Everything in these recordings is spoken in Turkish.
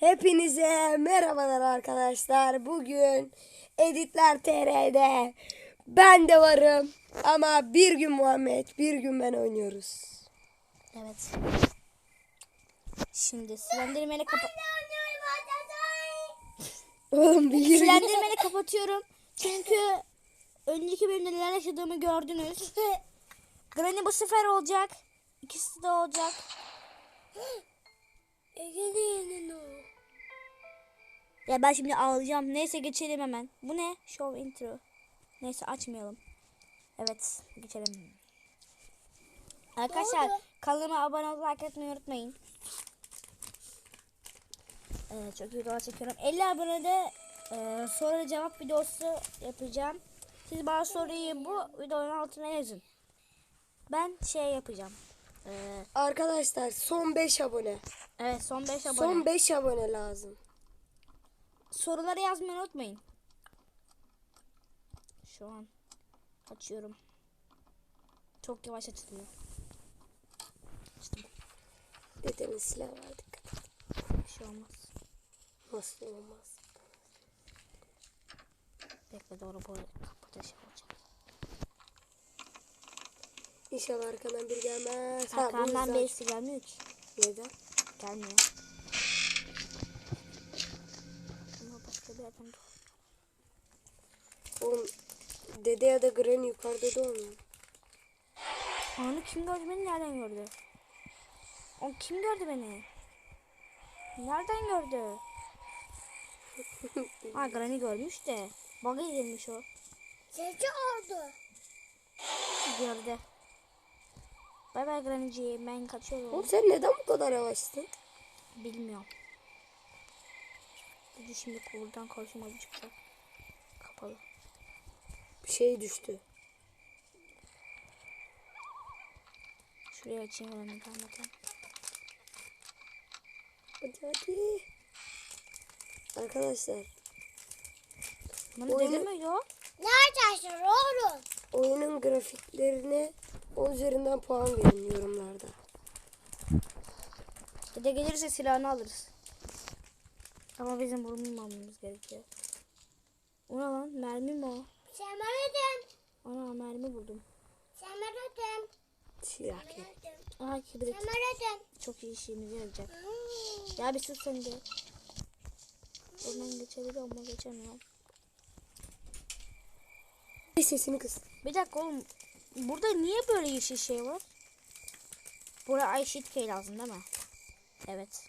Hepinize merhabalar arkadaşlar. Bugün Editler TR'de ben de varım. Ama bir gün Muhammed, bir gün ben oynuyoruz. Evet. Şimdi silendirmeni kapa Oğlum bir silendirmeni kapatıyorum. Çünkü önceki bölümde neler yaşadığımı gördünüz. Granny bu sefer olacak. İkisi de olacak. Ya ben şimdi ağlayacağım. Neyse geçelim hemen. Bu ne? Show intro. Neyse açmayalım. Evet geçelim. Arkadaşlar kanalıma abone olmayı like etmeyi unutmayın. Evet, çok videolar çekiyorum. 50 abonede e, soru cevap videosu yapacağım. Siz bana soruyu bu videonun altına yazın. Ben şey yapacağım. E, Arkadaşlar son 5 abone. evet son 5 abone. Son 5 abone lazım. Soruları yazmayı unutmayın. Şu an açıyorum. Çok yavaş açılıyor. Açtım. Dedenin silah var dikkat et. Bir şey olmaz. Nasıl olmaz. Bekle doğru bu kapatış olacak. İnşallah arkadan bir gelmez. Yüzden- birisi gelmiyor ki. Neden? Gelmiyor. Ama başka bir yerden dur. Oğlum dede ya da Granny yukarıda da olmuyor. Onu kim gördü beni nereden gördü? O kim gördü beni? Nereden gördü? ha Granny görmüş de. Bug'a girmiş o. Sesi oldu. Gördü. Bay bay Granny'ciğim ben kaçıyorum. Oğlum sen neden bu kadar yavaştın? Bilmiyorum. Dedi şimdi buradan karşıma bir çıkacak. Kapalı. Bir şey düştü. Şuraya açayım Granny gelmeden. Hadi hadi. Arkadaşlar Bana Oyunu- dede miydi o? Neredesin oğlum? oyunun grafiklerine 10 üzerinden puan verin yorumlarda. Dede gelirse silahını alırız. Ama bizim bulunmamamız gerekiyor. O ne lan? Mermi mi o? Semeredim. Ana mermi buldum. Semeredim. Silah gerek. Aha kibrit. Semeredim. Çok iyi işimize yarayacak. Ya bir sus sen de. Oradan geçebiliyorum ama geçemiyorum. Bir sesini kıs. Bir dakika oğlum. Burada niye böyle yeşil şey var? Buraya eşit key lazım değil mi? Evet.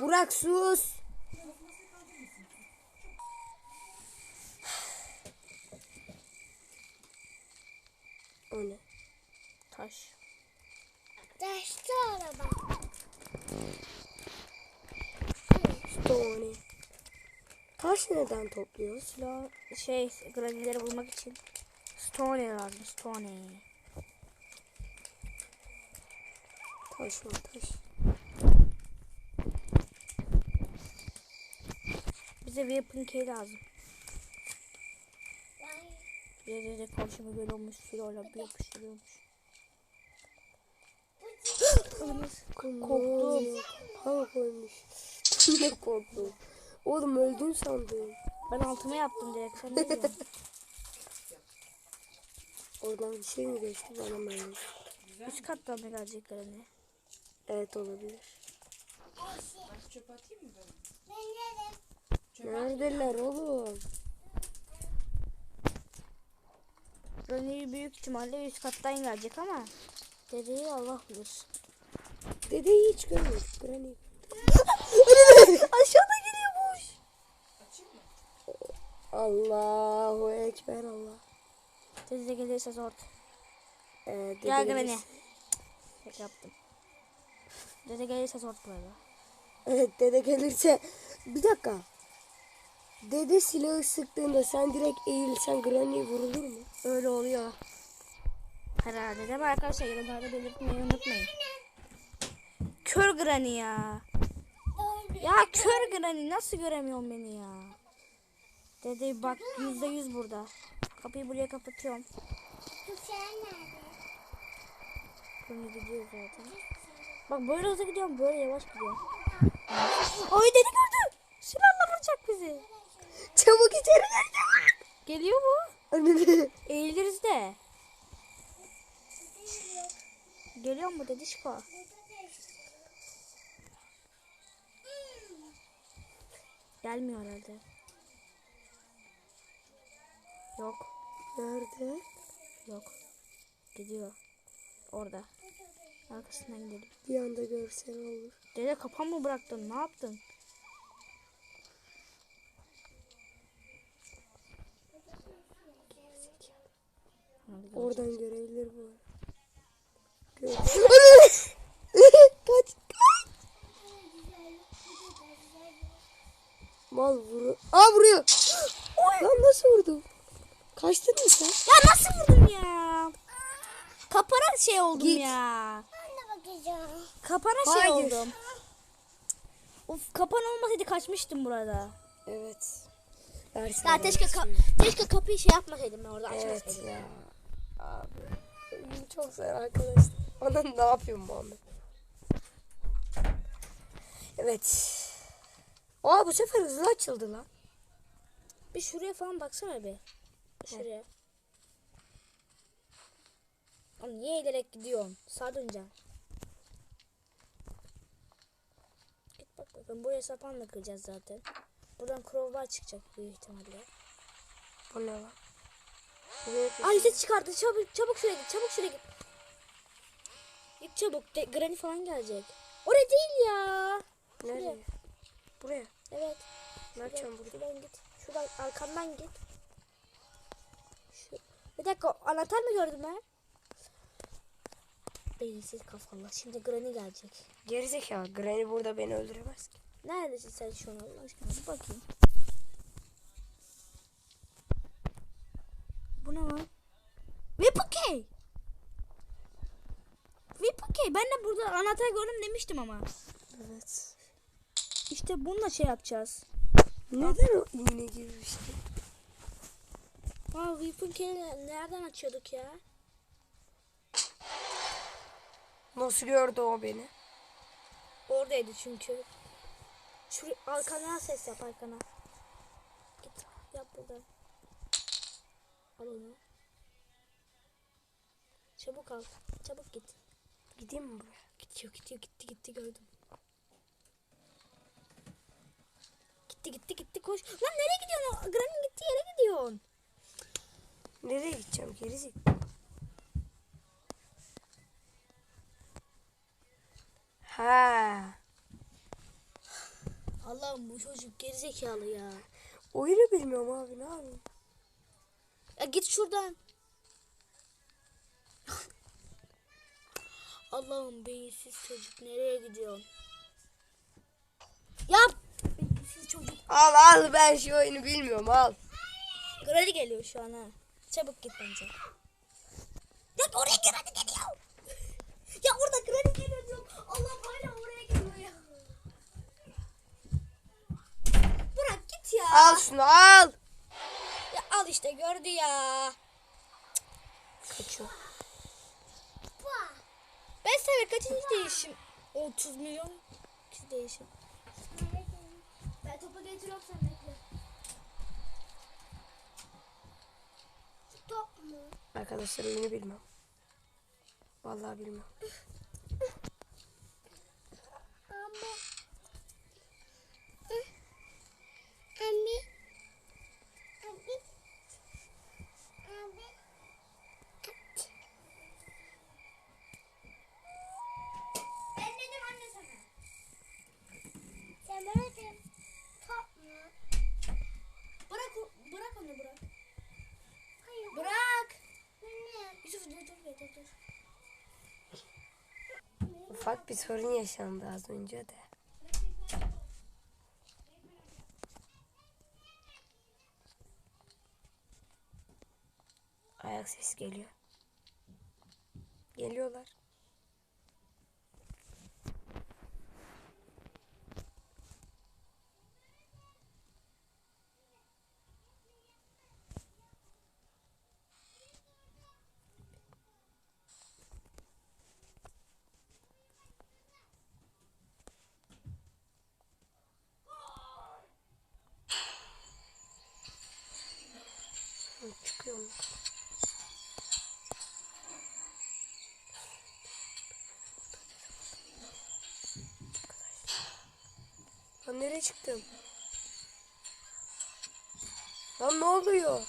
Burak sus. Ne? Taş. Taştı araba. Stone. Taş neden topluyoruz? Silah şey granilleri bulmak için. Stone lazım. Stone. Taş mı taş? Bize weapon key lazım. Ben Bir de karşıma böyle olmuş silahla bir yapıştırıyormuş. Korktum. Hava koymuş. ne korktum. Oğlum öldün sandım. Ben altıma yaptım direkt. Sen ne diyorsun? Oradan bir şey mi geçti bana mı? öyle? Üst kattan mı gelecek granny? Evet olabilir. ben yedim. Neredeler oğlum? Granny büyük ihtimalle üst kattan gelecek ama dedeyi Allah bilir. Dedeyi hiç görmedik. Granny. Aşağıda geliyormuş. Allahu Ekber Allah. Dede gelirse zor. Ee, dede Gel Granny. Şaka yaptım. Dede gelirse zor böyle. Evet dede gelirse. Bir dakika. Dede silahı sıktığında sen direkt eğilsen Granny vurulur mu? Öyle oluyor. Herhalde değil mi arkadaşlar? Yorumlarda belirtmeyi unutmayın. Kör Granny ya. Ya kör Granny nasıl göremiyorsun beni ya? Dede bak yüzde yüz burada. Kapıyı buraya kapatıyorum. Granny gidiyor zaten. Bak böyle hızlı gidiyorum böyle yavaş gidiyorum. Ay deli gördü. Silahla vuracak bizi. Çabuk içeri gel. Geliyor mu? Eğiliriz de. Geliyor mu dedi şifa. Gelmiyor herhalde. Yok. Nerede? Yok. Gidiyor. Orada. Arkasından gidelim. Bir anda görsen olur. Dede kapan mı bıraktın? Ne yaptın? Oradan görebilir bu. Gör. kaç kaç. Mal vuruyor. Aa vuruyor. Lan nasıl vurdum? Kaçtın mı sen? Ya nasıl vurdum ya? Kapana şey oldum Git. ya. Kapana şey Hayır. oldum. Of kapan olmasaydı kaçmıştım burada. Evet. Versin Ya keşke, ka- keşke kapıyı şey yapmasaydım ben orada Evet açmasaydım. ya. Abi. Çok zor arkadaşlar. Ana ne yapıyorum Muhammed? Evet. Aa bu sefer hızlı açıldı lan. Bir şuraya falan baksana bir. Şuraya. Oğlum niye eğilerek gidiyorsun? Sağa döneceksin. Git bak bakın buraya sapanla kıracağız zaten. Buradan crowbar çıkacak büyük ihtimalle. Bu ne lan? Ay ses çıkardı. Çabuk çabuk şuraya git. Çabuk şuraya git. Git çabuk. De, granny falan gelecek. Oraya değil ya. Nereye? Buraya. Evet. Ne yapacağım burada? Şuradan git. Şuradan arkamdan git. Şu. Bir dakika anahtar mı gördüm ben? Beyinsiz kafalar. Şimdi Granny gelecek. Gerizekalı. Granny burada beni öldüremez ki. Neredesin sen şu an Allah aşkına bir bakayım. Bu ne lan? Whippokey! Whippokey ben de burada anahtar gördüm demiştim ama. Evet. İşte bununla şey yapacağız. Neden o iğne gibi bir şey? Aa Whippokey'i nereden açıyorduk ya? Nasıl gördü o beni? Oradaydı çünkü. Şu arkana ses yap arkana. Git yap buradan. Al onu. Çabuk al. Çabuk git. Gideyim mi buraya? Gidiyor gidiyor gitti gitti gördüm. Gitti gitti gitti koş. Lan nereye gidiyorsun? O Granny'nin gittiği yere gidiyorsun. Nereye gideceğim? Gerizekalı. Ha. Allah'ım bu çocuk gerizekalı ya. Oyunu bilmiyorum abi ne yapayım? Ya git şuradan. Allah'ım beyinsiz çocuk nereye gidiyorsun? Yap. Beyinsiz çocuk. Al al ben şu oyunu bilmiyorum al. Granny geliyor şu an ha. Çabuk git bence. Ya oraya Granny geliyor. Ya orada Granny geliyor diyorum. Allah hala oraya geliyor ya. Bırak git ya. Al şunu al. Al işte gördü ya. Kaçıyor. Ben sana kaçıncı değişim? 30 milyon kişi değişim. Ben topu getiriyorum sen bekle. Top mu? Arkadaşlar oyunu bilmem. Vallahi bilmem. Anne. Anne. Anne. Anne. Ben dedim anne sana. Sen bana de top mu? Bırak o, bırak onu bırak. Hayır. Bırak. Anne. Yusuf dur dur dur dur. Ufak bir sorun yaşandı az önce de. Ayak sesi geliyor. Geliyorlar. Lan nereye çıktım? Lan ne oluyor?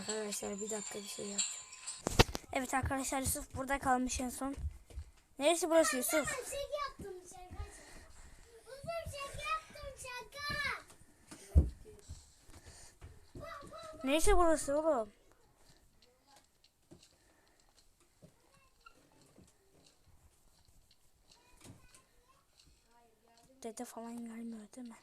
Arkadaşlar bir dakika bir şey yapacağım. Evet arkadaşlar Yusuf burada kalmış en son. Neresi burası Yusuf? Ben şaka yaptım şaka. Uzun şaka yaptım şaka. Neresi burası oğlum? Dede falan gelmiyor değil mi?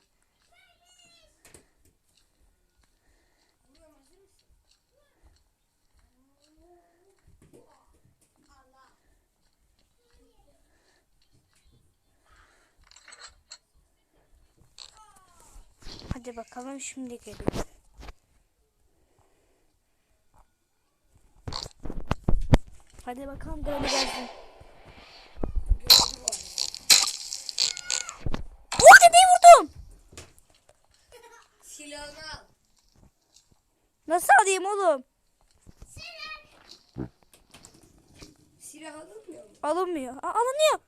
Hadi bakalım şimdi geliyor. Hadi bakalım Granny gelsin. Dedeyi vurdum. Silahını al. Nasıl alayım oğlum? Silah alınmıyor mu? Alınmıyor. Aa, alınıyor.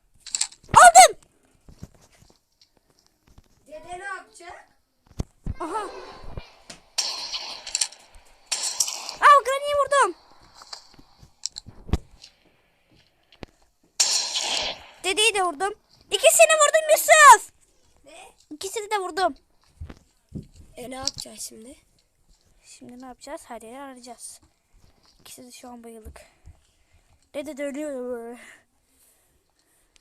Aldım. Dede ne yapacak? Aha. Aa Granny'yi vurdum. Dedeyi de vurdum. İkisini vurdum Yusuf. Ne? İkisini de vurdum. E ne yapacağız şimdi? Şimdi ne yapacağız? Her yeri arayacağız. İkisi de şu an bayıldık. Dede dönüyor.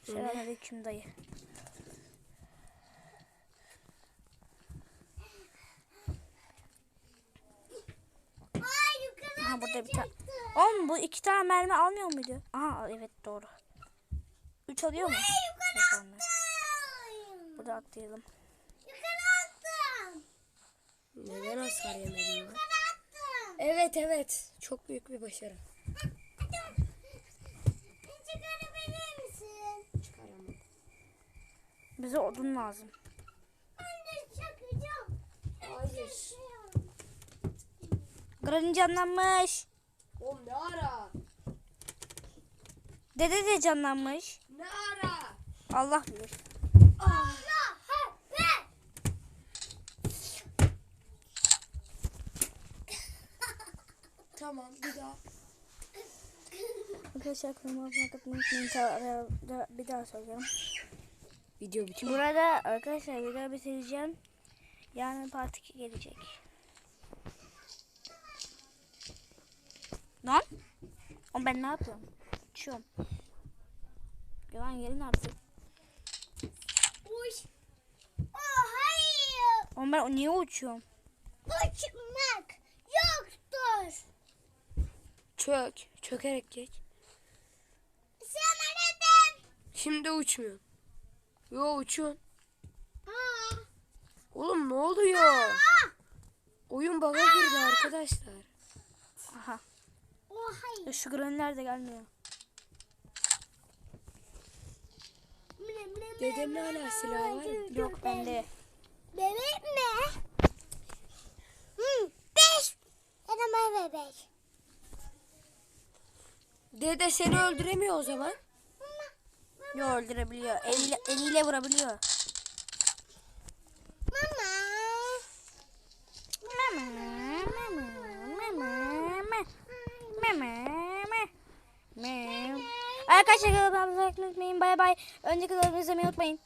Selamünaleyküm dayı. Ay yukarı Aha burada bir tane. Oğlum bu iki tane mermi almıyor muydu? Aha evet doğru. Üç alıyor mu? Burada atlayalım. Yukarı attım. Neden hasar yemedin lan? Yukarı attım. Evet evet. Çok büyük bir başarı. Bize odun lazım. Ben de çakacağım. Hayır. Granny canlanmış. Oğlum ne ara? Dede de canlanmış. Ne ara? Allah bilir. Ah. Allah Ekber. Tamam bir daha. Arkadaşlar kanalıma abone olmayı Bir daha söylüyorum. Video bitiyor. Burada arkadaşlar video bitireceğim. Yarın part 2 gelecek. Lan? Oğlum ben ne yapıyorum? Uçuyorum. Yalan gelin artık. Uş. Oh hayır. Oğlum ben niye uçuyorum? Uçmak yoktur. Çök. Çökerek geç. Sana neden? Şimdi uçmuyor. Yo uçuyorsun. Aa. Oğlum ne oluyor? Oyun bug'a girdi arkadaşlar. Ya şu granüler de gelmiyor. Dedenin mine, hala silahı var Yok bende. Bebek mi? Hı, beş. Yanıma bebek. Dede seni öldüremiyor o zaman. Yo öldürebiliyor. Eliyle, eliyle vurabiliyor. Mama, mama, mama, mama, mama, mama. Arkadaşlar kanalıma abone olmayı unutmayın. Bay bay. Önceki videomu izlemeyi unutmayın.